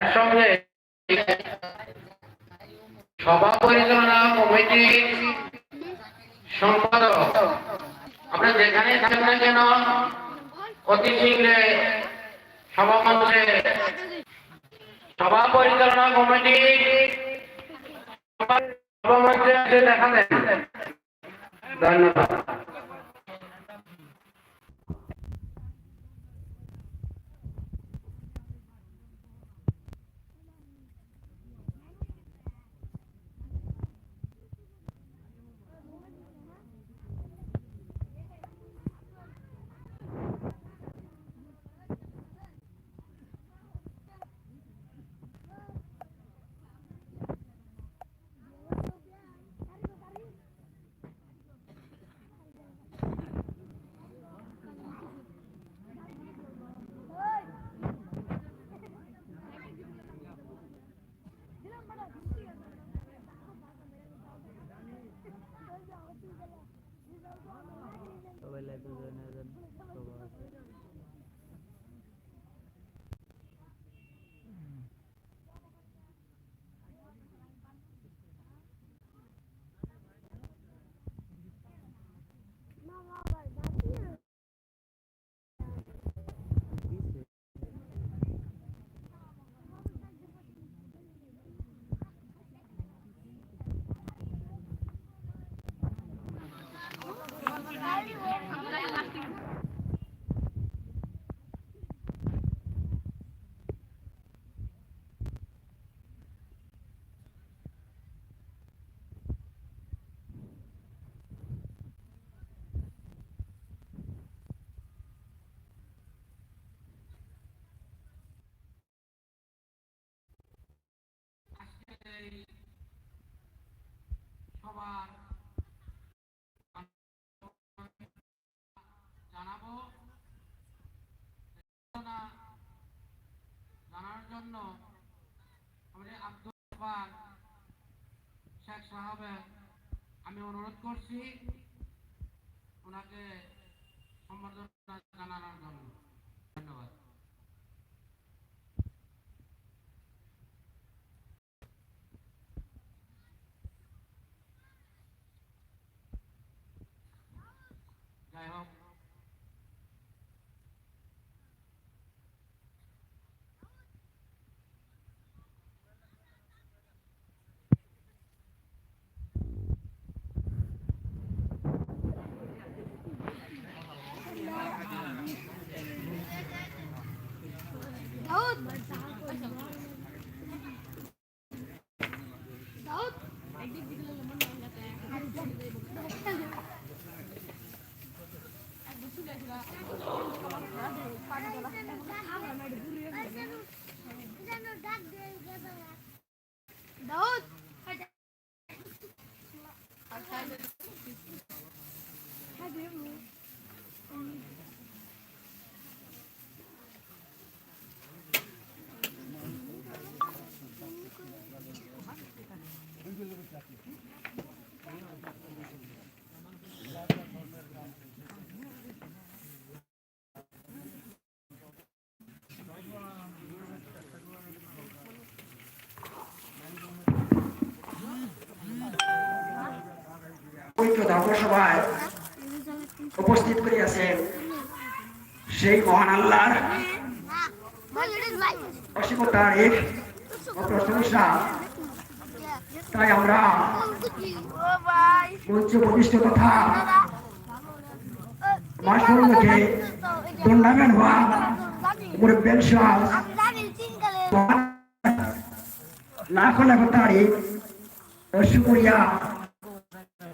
সঙ্গে সভা পরিচালনা কমিটির সম্পাদক। আমরা যেখানে থাকেন না কেন, অতি শীঘ্রে সভামঞ্চে সভা পরিচালনা কমিটির সভামঞ্চে এসে দেখা ধন্যবাদ। জন্য আমাদের আব্দুল শেখ সাহেবের আমি অনুরোধ করছি ওনাকে সম্বর্ধনা জানানোর জন্য। ধন্যবাদ। যাই হোক ঐক্য ধর্মসভায় উপস্থিত করিয়াছেন সেই মহান আল্লাহর অসীম তারিখ প্রশংসা তাই আমরা মঞ্চ প্রতিষ্ঠ তথা মাসুলকে টুর্নামেন্ট হওয়া মুরব্বেন সাহ লাখ লাখ তারিখ ও শুক্রিয়া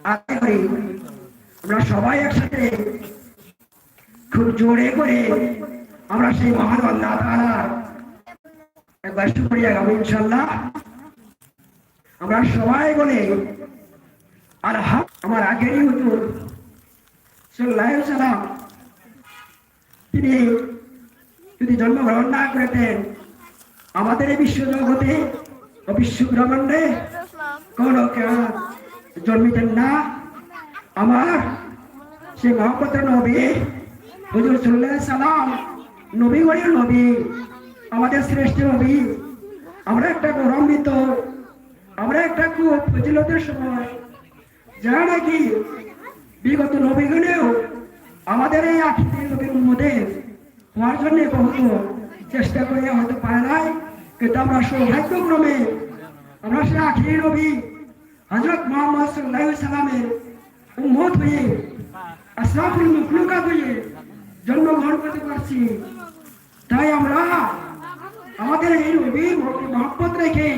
আমরা সবাই একসাথে খুব জোরে করে আমরা সেই মহান আমরা সবাই বলে আর আমার আগেরই হুজুর সাল্লাল্লাহু আলাইহি তিনি যদি জন্মগ্রহণ না করতেন, আমাদের এই বিশ্ব জগতে বিশ্ব ব্রহ্মাণ্ডে কোন কেউ জন্মিতেন না, আমার সেই মহব্বতের নবী, হুজুর সাল্লাল্লাহু আলাইহি সাল্লাম নবীগণের নবী, আমাদের শ্রেষ্ঠ নবী। আমরা একটা গৌরবান্বিত, আমরা একটা খুব ফজিলতের সময় যা নাকি বিগত নবীগণেও আমাদের এই আখিরি নবীর মধ্যে হওয়ার জন্য বহুত চেষ্টা করে হয়তো পায় নাই, কিন্তু আমরা সৌভাগ্যক্রমে আমরা সে আখিরি নবী হজরত মোহাম্মদ সাল্লামের উম্মত হয়ে আশরাফুল মুখলুকাত হয়ে জন্মগ্রহণ করতে পারছি তাই আমরা আমাদের এই নবীর মহব্বত রেখে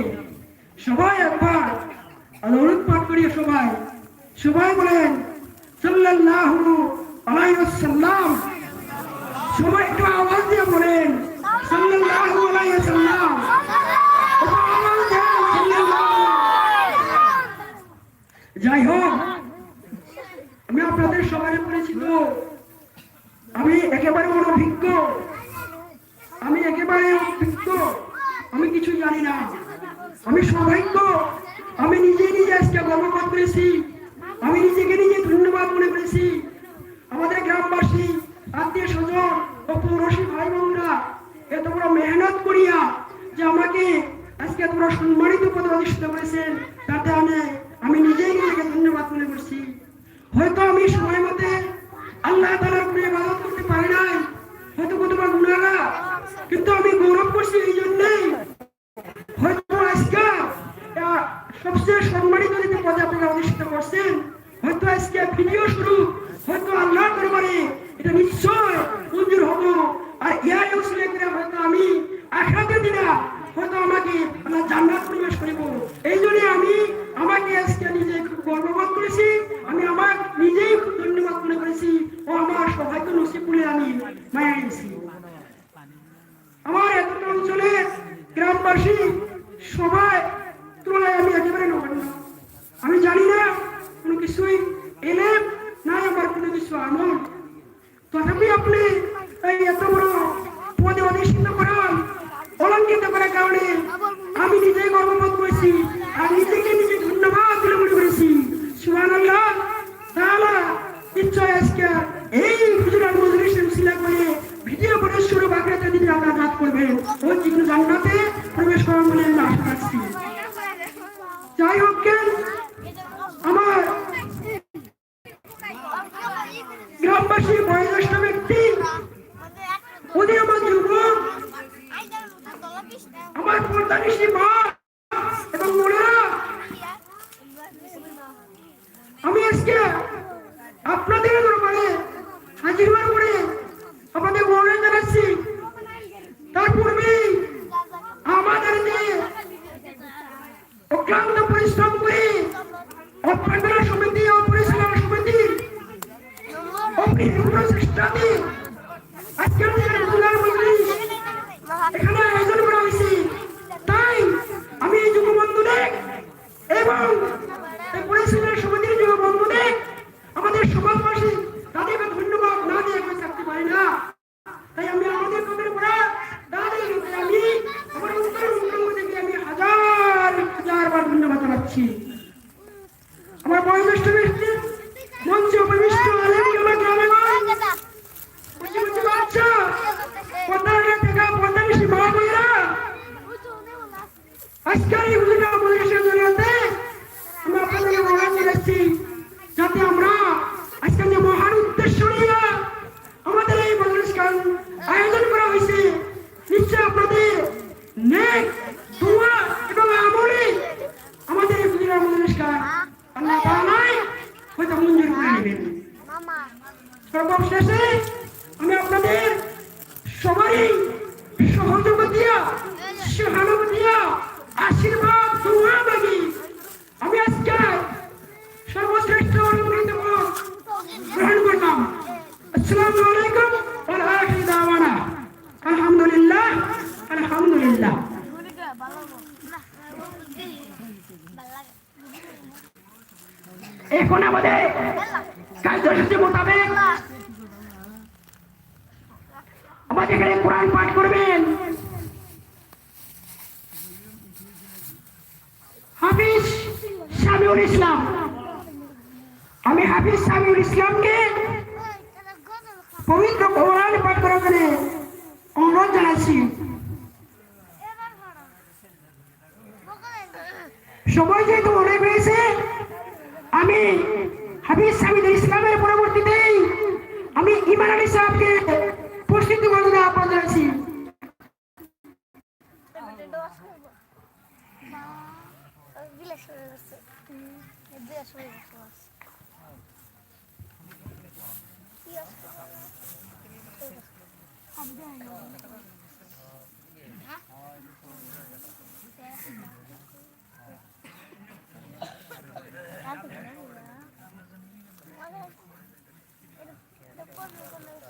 সবাই একবার অনুরোধ পাঠ করি সবাই সবাই বলেন সাল্লাল্লাহু আলাইহি ওয়াসাল্লাম সবাই একটু আওয়াজ দিয়ে বলেন সাল্লাল্লাহু আলাইহি ওয়াসাল্লাম একটু আওয়াজ দিয়ে সাল্লাল্লাহু যাই হোক, আমি আপনাদের সবাই পরিচিত আমি একেবারে অনভিজ্ঞ। আমি একেবারে অভিজ্ঞ আমি কিছু জানি না। আমি সৌভাগ্য। আমি নিজে নিজে আজকে গর্ববোধ করেছি আমি নিজেকে নিজে ধন্যবাদ মনে করেছি আমাদের গ্রামবাসী আত্মীয় স্বজন ও পৌরসী ভাই বোনরা এত বড় মেহনত করিয়া যে আমাকে আজকে তোমরা সম্মানিত পদে অধিষ্ঠিত করেছেন তাতে আমি আমি নিজেই নিজেকে ধন্যবাদ মনে করছি হয়তো আমি সময় মতে আল্লাহ তালার উপরে ইবাদত করতে পারি নাই হয়তো কতবার গুণাগা কিন্তু আমি গৌরব করছি এই জন্যই। হয়তো আজকে সবচেয়ে সম্মানিত যদি পদে আপনারা অধিষ্ঠিত করছেন, হয়তো আজকে ভিডিও শুরু, হয়তো আল্লাহ দরবারে এটা নিশ্চয় মঞ্জুর হব। আর ইয়ার উসলে করে হয়তো আমি আখাতের দিনা হয়তো আমাকে আল্লাহ জান্নাত প্রবেশ করিব। এই জন্য আমি আমাকে আজকে নিজে খুব গর্ববোধ করেছি, আমি আমার নিজেই খুব ধন্যবাদ মনে করেছি ও আমার সৌভাগ্য নসিব করে আমি মায়া এনেছি। গ্রামবাসী সবাই তুলনায় আমি একেবারে নগণ্য আমি জানি না কোনো কিছুই এলে নাই আমার কোনো কিছু আমল। তথাপি আপনি এই এত বড় পদে অধিষ্ঠিত করান অলঙ্কিত করার কারণে আমি নিজেই গর্ববোধ করেছি আর নিজেকে নিজে ধন্যবাদ বলে মনে করেছি। সুহান আল্লাহ তাহলে নিশ্চয় আজকে এই হুজুরার মজলিসের উসিলা করে ভিডিও করে শুরু বাকরাতে দিদি আমরা জাত করবেন ওই চিকন জান্নাতে প্রবেশ করার বলে আমি আশা রাখছি। যাই হোক, কেন? আমার গ্রামবাসী বয়োজ্যেষ্ঠ ব্যক্তি আমার যুবক আমার পর্দানিসী মা এবং বোনেরা, আমি আজকে আপনাদের দরবারে হাজির হওয়ার পরে আপনাদের অনুরোধ জানাচ্ছি তার পূর্বেই আমাদের যে অক্লান্ত পরিশ্রম করে অভ্যন্তর সমিতি ও পরিচালনা সমিতি ও বিভিন্ন চেষ্টাতে আজকে আমাদের রোজার মজলিস এখানে আয়োজন করা হয়েছে তাই আমি এই যুব বন্ধুদের বন্ধুদের আমাদের সমাজবাসী তাদেরকে ধন্যবাদ না দিয়ে পারি না। তাই আমি আমাদের গেছে আমি আমার উত্তর হাজার ধন্যবাদ জানাচ্ছি। আমার বয়োজ্যেষ্ঠ ব্যক্তি, মঞ্চে উপবিষ্ট আলেম আমার গ্রামে বুঝি বুঝি বাচ্চা পদ্মার এখানে কোরআন পাঠ করবেন। হাফিজ সামিউল ইসলাম। আমি হাফিজ সামিউল ইসলামকে পবিত্র কোরআন পাঠ করার জন্য অনুরোধ জানাচ্ছি। সময় যেহেতু অনেক হয়েছে আমি হাফিজ সামিদুল ইসলামের পরবর্তীতেই আমি ইমান আলী সাহেবকে না বলেছি Thank you.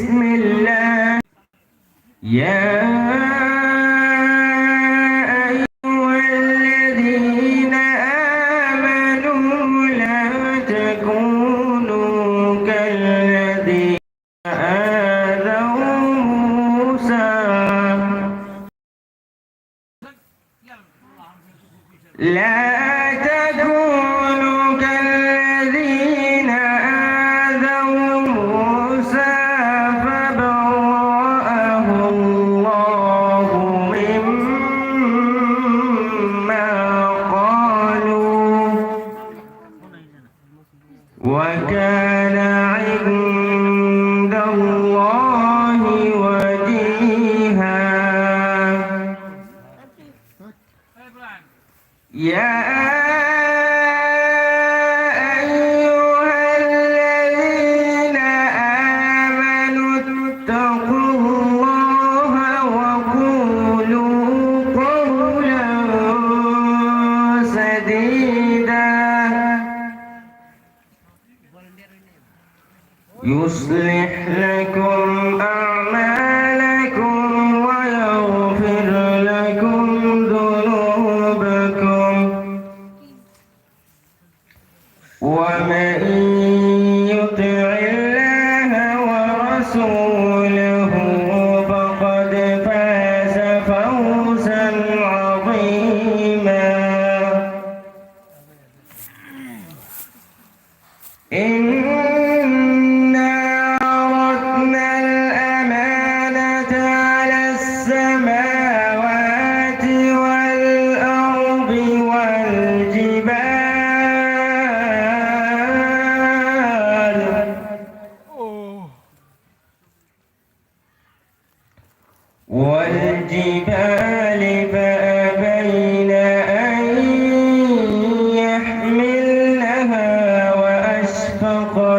بسم الله. يا أيها الذين آمنوا لا تكونوا كالذين آذوا لا Yeah.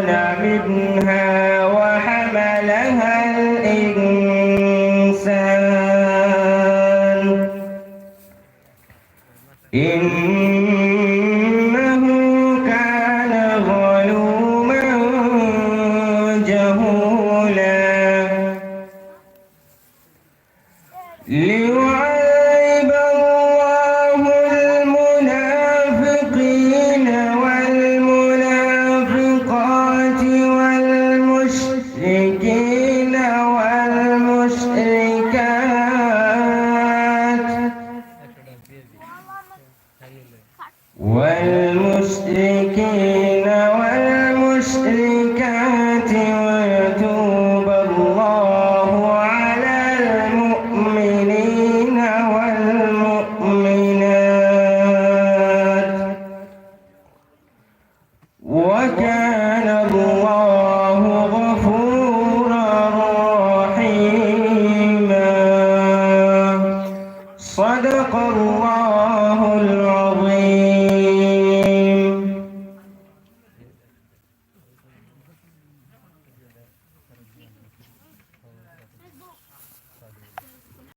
منها